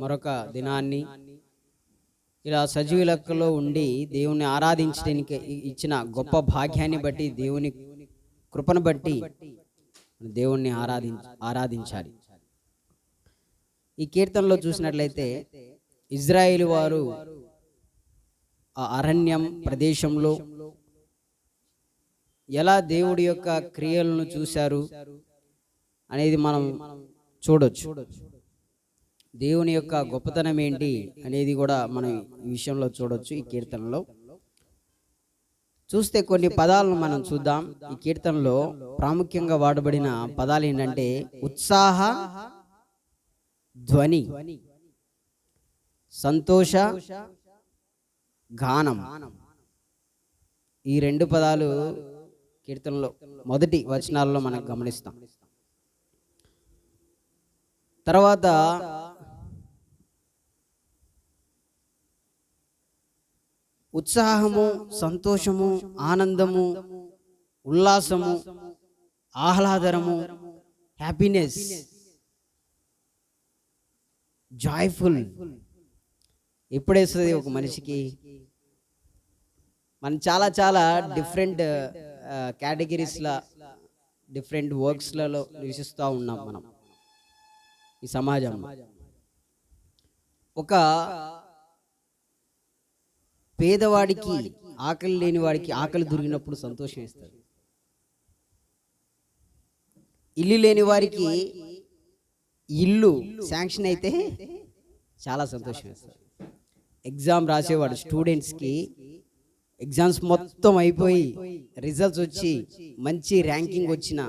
మరొక దినాన్ని ఇలా సజీవ లెక్కలో ఉండి దేవుణ్ణి ఆరాధించడానికి ఇచ్చిన గొప్ప భాగ్యాన్ని బట్టి దేవుని కృపను బట్టి దేవుణ్ణి ఆరాధి ఆరాధించాలి. ఈ కీర్తనలో చూసినట్లయితే ఇజ్రాయేల్ వారు ఆ అరణ్యం ప్రదేశంలో ఎలా దేవుడి యొక్క క్రియలను చూశారు అనేది మనం చూడొచ్చు. దేవుని యొక్క గొప్పతనం ఏంటి అనేది కూడా మనం ఈ విషయంలో చూడొచ్చు ఈ కీర్తనలో. చూస్తే కొన్ని పదాలను మనం చూద్దాం. ఈ కీర్తనలో ప్రాముఖ్యంగా వాడబడిన పదాలు ఏంటంటే ఉత్సాహ ధ్వని సంతోష గానం. ఈ రెండు పదాలు కీర్తనలో మొదటి వచనాల్లో మనం గమనిస్తాం. తర్వాత ఉత్సాహము సంతోషము ఆనందము ఉల్లాసము ఆహ్లాదరము హ్యాపీనెస్ జాయ్ఫుల్ ఎప్పుడేస్తుంది ఒక మనిషికి? మనం చాలా చాలా డిఫరెంట్ కేటగిరీస్లో డిఫరెంట్ వర్క్స్లలో నివసిస్తూ ఉన్నాం మనం ఈ సమాజం ఒక పేదవాడికి ఆకలి లేని వాడికి ఆకలి దొరికినప్పుడు సంతోషం ఇస్తారు ఇల్లు లేని వారికి ఇల్లు శాంక్షన్ అయితే చాలా సంతోషం ఇస్తారు ఎగ్జామ్ రాసేవాడు స్టూడెంట్స్కి ఎగ్జామ్స్ మొత్తం అయిపోయి రిజల్ట్స్ వచ్చి మంచి ర్యాంకింగ్ వచ్చిన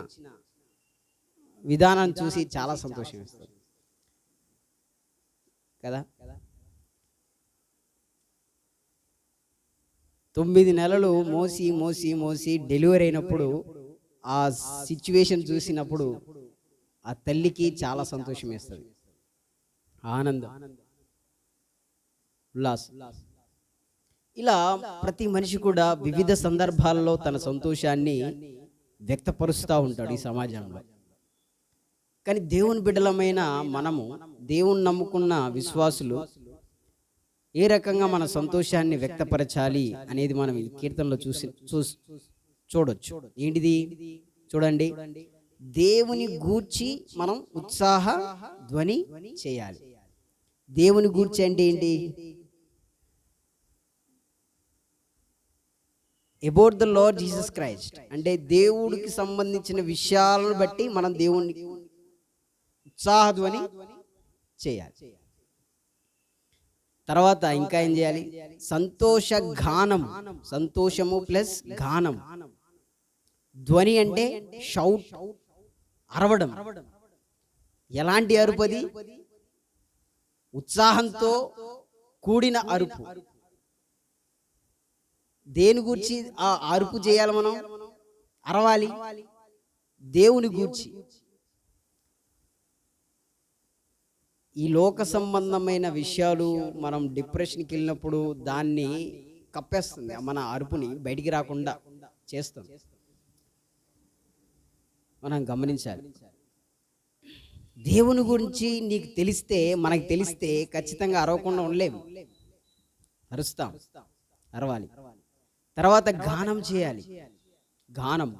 విధానం చూసి చాలా సంతోషం ఇస్తారు కదా? తొమ్మిది నెలలు మోసి మోసి మోసి డెలివరీ అయినప్పుడు ఆ సిచ్యువేషన్ చూసినప్పుడు ఆ తల్లికి చాలా సంతోషం వేస్తుంది ఆనందం. ఉల్లాస్. ఇలా ప్రతి మనిషి కూడా వివిధ సందర్భాల్లో తన సంతోషాన్ని వ్యక్తపరుస్తూ ఉంటాడు ఈ సమాజంలో. కానీ దేవుని బిడ్డలమైన మనము దేవుని నమ్ముకున్న విశ్వాసులు ఏ రకంగా మన సంతోషాన్ని వ్యక్తపరచాలి అనేది మనం ఈ కీర్తనలో చూసి చూసి చూడొచ్చు. ఏంటిది? చూడండి. దేవుని గూర్చి మనం ఉత్సాహ ధ్వని చేయాలి. దేవుని గూర్చి అంటే ఏంటి? About the Lord Jesus Christ అంటే దేవుడికి సంబంధించిన విషయాలను బట్టి మనం దేవుని ఉత్సాహధ్వని చేయాలి. తర్వాత ఇంకా ఏం చేయాలి? సంతోష గానం సంతోషము ప్లస్ గానం. ధ్వని అంటే షౌట్ అరవడం. ఎలాంటి అరుపది? ఉత్సాహంతో కూడిన అరుపు. దేని గూర్చి ఆ అరుపు చేయాలి మనం? అరవాలి. దేవుని గూర్చి. ఈ లోక సంబంధమైన విషయాలు మనం డిప్రెషన్కి వెళ్ళినప్పుడు దాన్ని కప్పేస్తుంది మన అరుపుని బయటికి రాకుండా చేస్తుంది. మనం గమనించాలి. దేవుని గురించి నీకు తెలిస్తే మనకు తెలిస్తే ఖచ్చితంగా అరవకుండా ఉండలేము. అరుస్తాం అరవాలి. తర్వాత గానం చేయాలి. గానం.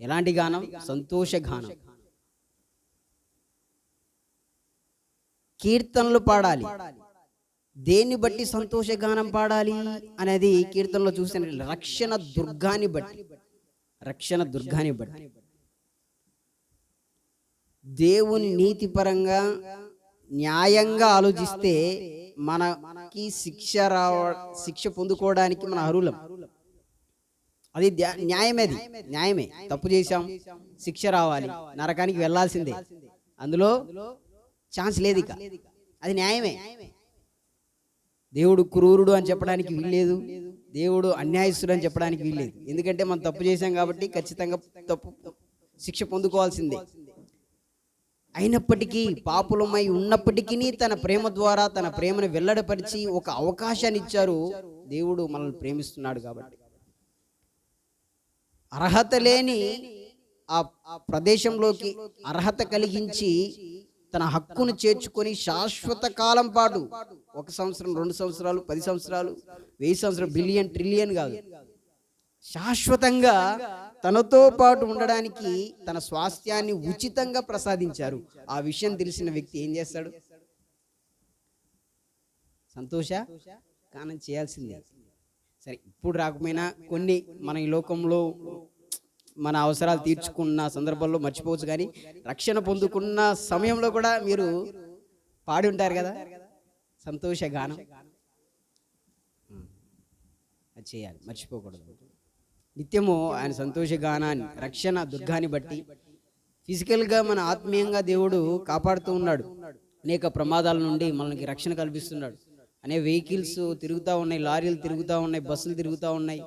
ఎలాంటి గానం? సంతోష గానం. కీర్తనలు పాడాలి. దేన్ని బట్టి సంతోష గానం పాడాలి అనేది కీర్తనలో చూసిన రక్షణ దుర్గాన్ని బట్టి. రక్షణ దుర్గాన్ని బట్టి. దేవుని నీతిపరంగా న్యాయంగా ఆలోచిస్తే మనకి శిక్ష రావ శిక్ష పొందుకోవడానికి మన అర్హులం అది ధ్యా- న్యాయమే అది. న్యాయమే తప్పు చేశాం శిక్ష రావాలి. నరకానికి వెళ్ళాల్సిందే. అందులో ఛాన్స్ లేదు ఇక. అది న్యాయమే. దేవుడు క్రూరుడు అని చెప్పడానికి వీల్లేదు దేవుడు అన్యాయస్తుడు అని చెప్పడానికి వీల్లేదు ఎందుకంటే మనం తప్పు చేశాం కాబట్టి ఖచ్చితంగా తప్పు శిక్ష పొందుకోవాల్సిందే. అయినప్పటికీ పాపులమై ఉన్నప్పటికీ తన ప్రేమ ద్వారా తన ప్రేమను వెల్లడపరిచి ఒక అవకాశాన్ని ఇచ్చారు. దేవుడు మనల్ని ప్రేమిస్తున్నాడు కాబట్టి. అర్హత లేని ఆ ఆ ప్రదేశంలోకి అర్హత కలిగించి తన హక్కును చేర్చుకొని శాశ్వత కాలం పాటు ఒక సంవత్సరం రెండు సంవత్సరాలు పది సంవత్సరాలు వెయ్యి సంవత్సరం బిలియన్ ట్రిలియన్ కాదు. శాశ్వతంగా తనతో పాటు ఉండడానికి తన స్వాస్థ్యాన్ని ఉచితంగా ప్రసాదించారు. ఆ విషయం తెలిసిన వ్యక్తి ఏం చేస్తాడు? సంతోష? కానం చేయాల్సిందే. సరే ఇప్పుడు రాకపోయినా కొన్ని మన ఈ లోకంలో మన అవసరాలు తీర్చుకున్న సందర్భంలో మర్చిపోవచ్చు కానీ రక్షణ పొందుకున్న సమయంలో కూడా మీరు పాడి ఉంటారు కదా? సంతోష గానం అది చేయాలి మర్చిపోకూడదు. నిత్యము ఆయన సంతోష గానాన్ని రక్షణ దుర్గాన్ని బట్టి ఫిజికల్గా మన ఆత్మీయంగా దేవుడు కాపాడుతూ ఉన్నాడు. అనేక ప్రమాదాల నుండి మనకి రక్షణ కల్పిస్తున్నాడు. అనే వెహికల్స్ తిరుగుతూ ఉన్నాయి లారీలు తిరుగుతూ ఉన్నాయి బస్సులు తిరుగుతూ ఉన్నాయి.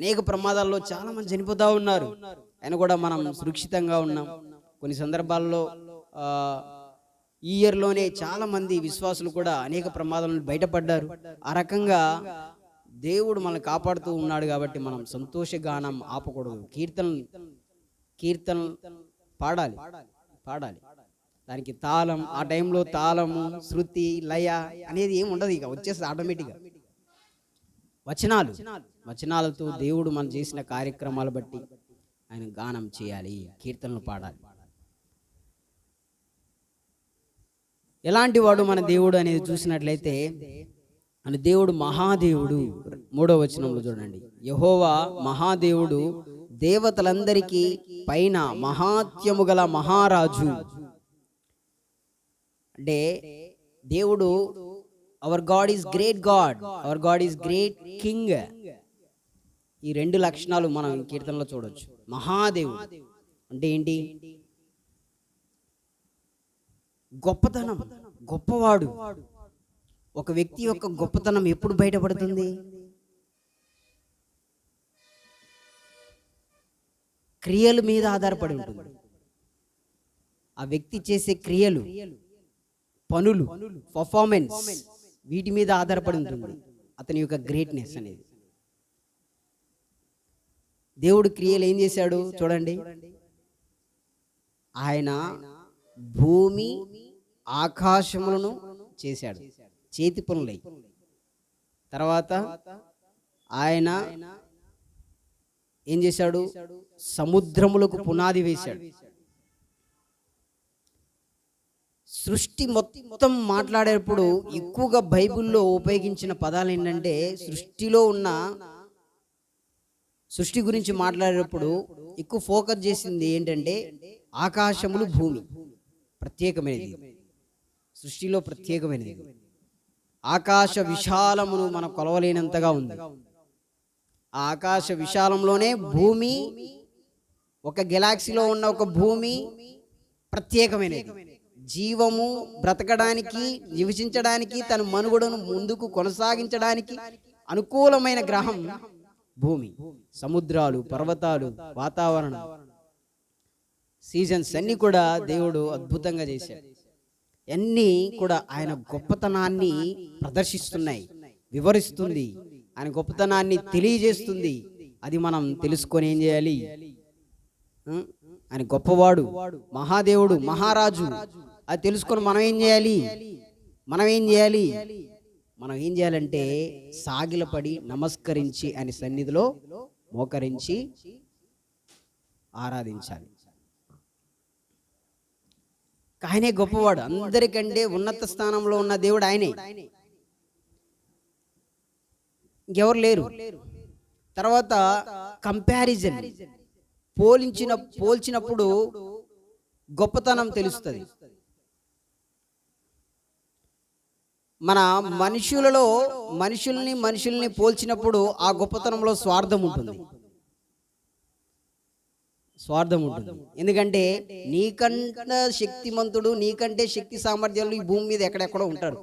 అనేక ప్రమాదాల్లో చాలా మంది చనిపోతూ ఉన్నారు. అయినా కూడా మనం సురక్షితంగా ఉన్నాం. కొన్ని సందర్భాల్లో ఈ ఇయర్లోనే చాలా మంది విశ్వాసులు కూడా అనేక ప్రమాదాల నుండి బయటపడ్డారు. ఆ రకంగా దేవుడు మనల్ని కాపాడుతూ ఉన్నాడు కాబట్టి మనం సంతోష గానం ఆపకూడదు. కీర్తనలు కీర్తనలు పాడాలి పాడాలి. దానికి తాళం ఆ టైంలో తాళము శృతి లయ అనేది ఏమి ఉండదు ఇక వచ్చేస్తుంది ఆటోమేటిక్గా వచనాలు. వచనాలతో దేవుడు మనం చేసిన కార్యక్రమాలు బట్టి ఆయన గానం చేయాలి కీర్తనలు పాడాలి. ఎలాంటి వాడు మన దేవుడు అనేది చూసినట్లయితే మన దేవుడు మహాదేవుడు. మూడో వచనంలో చూడండి. యహోవా మహాదేవుడు దేవతలందరికీ పైన మహాత్యము గల మహారాజు. అంటే దేవుడు our God is great God our God is great king ఈ రెండు లక్షణాలు మనం కీర్తనలో చూడొచ్చు. మహాదేవుడు అంటే ఏంటి? గొప్పతనం గొప్పవాడు. ఒక వ్యక్తి యొక్క గొప్పతనం ఎప్పుడు బయటపడుతుంది? క్రియల మీద ఆధారపడి ఉంటుంది. ఆ వ్యక్తి చేసే క్రియలు పనులు పర్ఫార్మెన్స్ వీటి మీద ఆధారపడి ఉంటుంది. అతని యొక్క గ్రేట్నెస్ అనేది. దేవుడు క్రియలు ఏం చేశాడు? చూడండి. ఆయన భూమి ఆకాశములను చేశాడు. చేతి పనులై. తర్వాత ఆయన ఏం చేశాడు? సముద్రములకు పునాది వేశాడు. సృష్టి మొత్తం మాట్లాడేటప్పుడు ఎక్కువగా బైబిల్లో ఉపయోగించిన పదాలు ఏంటంటే సృష్టిలో ఉన్న సృష్టి గురించి మాట్లాడేటప్పుడు ఎక్కువ ఫోకస్ చేసింది ఏంటంటే ఆకాశములు భూమి. ప్రత్యేకమైనది. సృష్టిలో ప్రత్యేకమైనది. ఆకాశ విశాలమును మన కొలవలేనంతగా ఉంది. ఆ ఆకాశ విశాలంలోనే భూమి ఒక గెలాక్సీలో ఉన్న ఒక భూమి ప్రత్యేకమైనది. జీవము బ్రతకడానికి నివసించడానికి తన మనుగడను ముందుకు కొనసాగించడానికి అనుకూలమైన గ్రహం భూమి సముద్రాలు పర్వతాలు వాతావరణం. సీజన్స్ అన్నీ కూడా దేవుడు అద్భుతంగా చేశాడు. అన్నీ కూడా ఆయన గొప్పతనాన్ని ప్రదర్శిస్తున్నాయి వివరిస్తుంది. ఆయన గొప్పతనాన్ని తెలియజేస్తుంది. అది మనం తెలుసుకొని ఏం చేయాలి? ఆయన గొప్పవాడు మహాదేవుడు మహారాజు. అది తెలుసుకొని మనం ఏం చేయాలి? మనం ఏం చేయాలి? మనం ఏం చేయాలంటే సాగిలపడి నమస్కరించి ఆయన సన్నిధిలో మోకరించి ఆరాధించాలి. ఆయనే గొప్పవాడు. అందరికంటే ఉన్నత స్థానంలో ఉన్న దేవుడు ఆయనే. ఇంకెవరు లేరు. తర్వాత కంపారిజన్. పోలించిన పోల్చినప్పుడు గొప్పతనం తెలుస్తుంది. మన మనుషులలో మనుషుల్ని మనుషుల్ని పోల్చినప్పుడు ఆ గొప్పతనంలో స్వార్థం ఉంటుంది. స్వార్థం ఉంటుంది. ఎందుకంటే నీకంటే శక్తిమంతుడు నీకంటే శక్తి సామర్థ్యాలు ఈ భూమి మీద ఎక్కడెక్కడో ఉంటాడు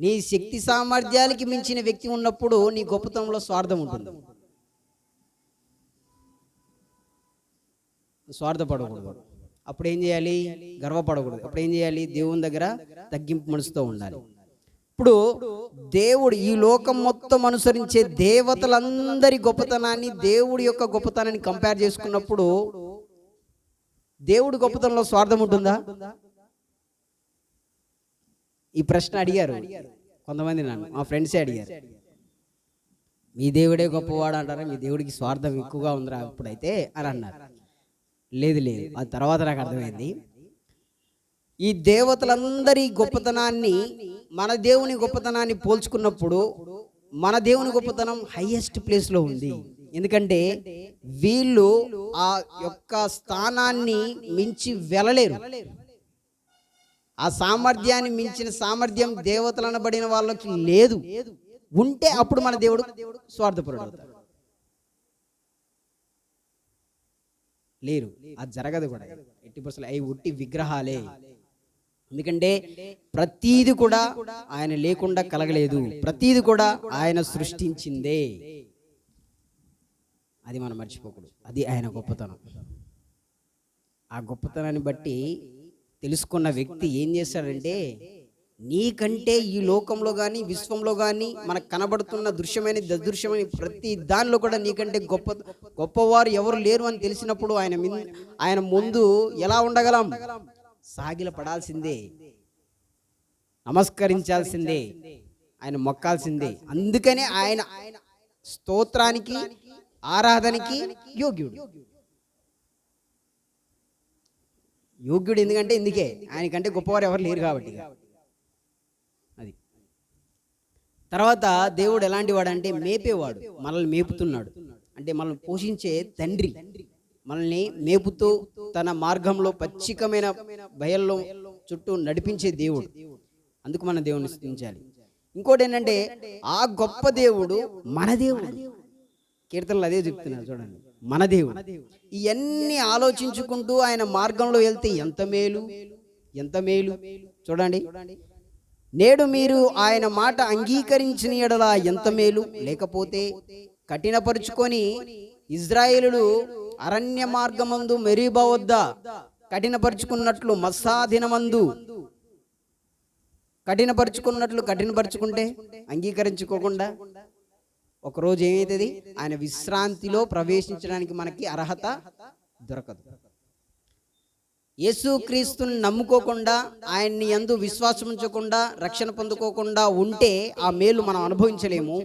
నీ శక్తి సామర్థ్యాలకి మించిన వ్యక్తి ఉన్నప్పుడు నీ గొప్పతనంలో స్వార్థం ఉంటుంది. స్వార్థపడకూడదు. అప్పుడు ఏం చేయాలి? గర్వపడకూడదు. అప్పుడు ఏం చేయాలి? దేవుని దగ్గర తగ్గింపు మనసుతో ఉండాలి. ఇప్పుడు దేవుడు ఈ లోకం మొత్తం అనుసరించే దేవతలందరి గొప్పతనాన్ని దేవుడి యొక్క గొప్పతనాన్ని కంపేర్ చేసుకున్నప్పుడు దేవుడు గొప్పతనంలో స్వార్థం ఉంటుందా? ఈ ప్రశ్న అడిగారు. కొంతమంది నన్ను మా ఫ్రెండ్సే అడిగారు. మీ దేవుడే గొప్పవాడు అంటారా? మీ దేవుడికి స్వార్థం ఎక్కువగా ఉందిరా ఇప్పుడైతే? అని అన్నారు. లేదు లేదు. ఆ తర్వాత నాకు అర్థమైంది. ఈ దేవతలందరి గొప్పతనాన్ని మన దేవుని గొప్పతనాన్ని పోల్చుకున్నప్పుడు మన దేవుని గొప్పతనం హైయెస్ట్ ప్లేస్లో ఉంది. ఎందుకంటే వీళ్ళు ఆ యొక్క స్థానాన్ని మించి వెళ్ళలేరు. ఆ సామర్థ్యాన్ని మించిన సామర్థ్యం దేవతలను పడిన వాళ్ళకి లేదు. ఉంటే అప్పుడు మన దేవుడు స్వార్థపరుడు అవుతాడు. లేరు. అది జరగదు కూడా. ఎట్టి పరిస్థితులు అవి ఉట్టి విగ్రహాలే. ఎందుకంటే ప్రతీది కూడా ఆయన లేకుండా కలగలేదు. ప్రతీది కూడా ఆయన సృష్టించిందే. అది మనం మర్చిపోకూడదు. అది ఆయన గొప్పతనం. ఆ గొప్పతనాన్ని బట్టి తెలుసుకున్న వ్యక్తి ఏం చేస్తాడంటే నీకంటే ఈ లోకంలో కానీ విశ్వంలో కానీ మనకు కనబడుతున్న దృశ్యమైన దదృశ్యమైన ప్రతి దానిలో కూడా నీకంటే గొప్ప గొప్పవారు ఎవరు లేరు అని తెలిసినప్పుడు ఆయన ఆయన ముందు ఎలా ఉండగలం? సాగిల పడాల్సిందే నమస్కరించాల్సిందే. ఆయన మొక్కాల్సిందే. అందుకనే ఆయన స్తోత్రానికి ఆరాధనకి యోగ్యుడు. యోగ్యుడు ఎందుకంటే ఇందుకే. ఆయనకంటే గొప్పవారు ఎవరు లేరు కాబట్టి అది తర్వాత దేవుడు ఎలాంటి వాడు అంటే మేపేవాడు మనల్ని మేపుతున్నాడు. అంటే మనల్ని పోషించే తండ్రి. మనల్ని మేపుతూ తన మార్గంలో పచ్చికమైన భయంలో చుట్టూ నడిపించే దేవుడు. అందుకు మన దేవుని స్థుతించాలి. ఇంకోటి ఏంటంటే ఆ గొప్ప దేవుడు మన దేవుడు. కీర్తనలు అదే చెప్తున్నారు చూడండి. మన దేవుడు. ఇవన్నీ ఆలోచించుకుంటూ ఆయన మార్గంలో వెళ్తే ఎంత మేలు? ఎంత మేలు? చూడండి. నేడు మీరు ఆయన మాట అంగీకరించిన ఎడల ఎంత మేలు? లేకపోతే కఠినపరుచుకొని ఇజ్రాయేలుడు అరణ్య మార్గమందు మెరీబా వద్ద కఠినపరుచుకున్నట్లు మస్సాదినమందు కఠినపరుచుకున్నట్లు కఠినపరుచుకుంటే అంగీకరించుకోకుండా? ఒకరోజు ఏమవుతుంది ఆయన విశ్రాంతిలో ప్రవేశించడానికి మనకి అర్హత దొరకదు. యేసుక్రీస్తుని నమ్ముకోకుండా ఆయన్ని ఎందు విశ్వాసం ఉంచకుండా రక్షణ పొందుకోకుండా ఉంటే ఆ మేలు మనం అనుభవించలేము.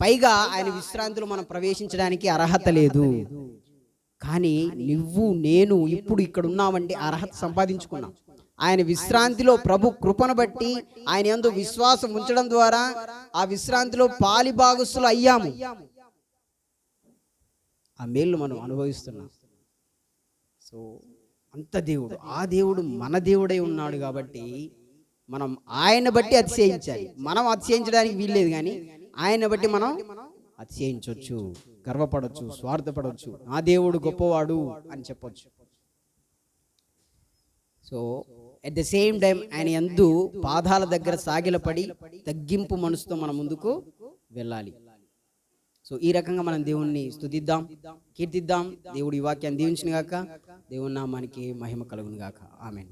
పైగా ఆయన విశ్రాంతిలో మనం ప్రవేశించడానికి అర్హత లేదు. కానీ నువ్వు నేను ఇప్పుడు ఇక్కడ ఉన్నామండి అర్హత సంపాదించుకున్నాం. ఆయన విశ్రాంతిలో ప్రభు కృపను బట్టి ఆయన ఎందు విశ్వాసం ఉంచడం ద్వారా ఆ విశ్రాంతిలో పాలి భాగస్సులు అయ్యాము. ఆ మేలు మనం అనుభవిస్తున్నాం. సో అంత దేవుడు. ఆ దేవుడు మన దేవుడై ఉన్నాడు కాబట్టి మనం ఆయన బట్టి అతిశయించాలి. మనం అతిశయించడానికి వీల్లేదు కానీ ఆయన బట్టి మనం అతిశయించవచ్చు గర్వపడవచ్చు స్వార్థపడవచ్చు నా దేవుడు గొప్పవాడు అని చెప్పొచ్చు. So at the same time ఆయన ఎందు పాదాల దగ్గర సాగిలపడి తగ్గింపు మనసుతో మనం ముందుకు వెళ్ళాలి. సో ఈ రకంగా మనం దేవుణ్ణి స్థుతిద్దాం కీర్తిద్దాం. దేవుడి వాక్యాన్ని దీవించిన గాక దేవుని నామానికి మహిమ కలుగును గాక. ఆమెన్.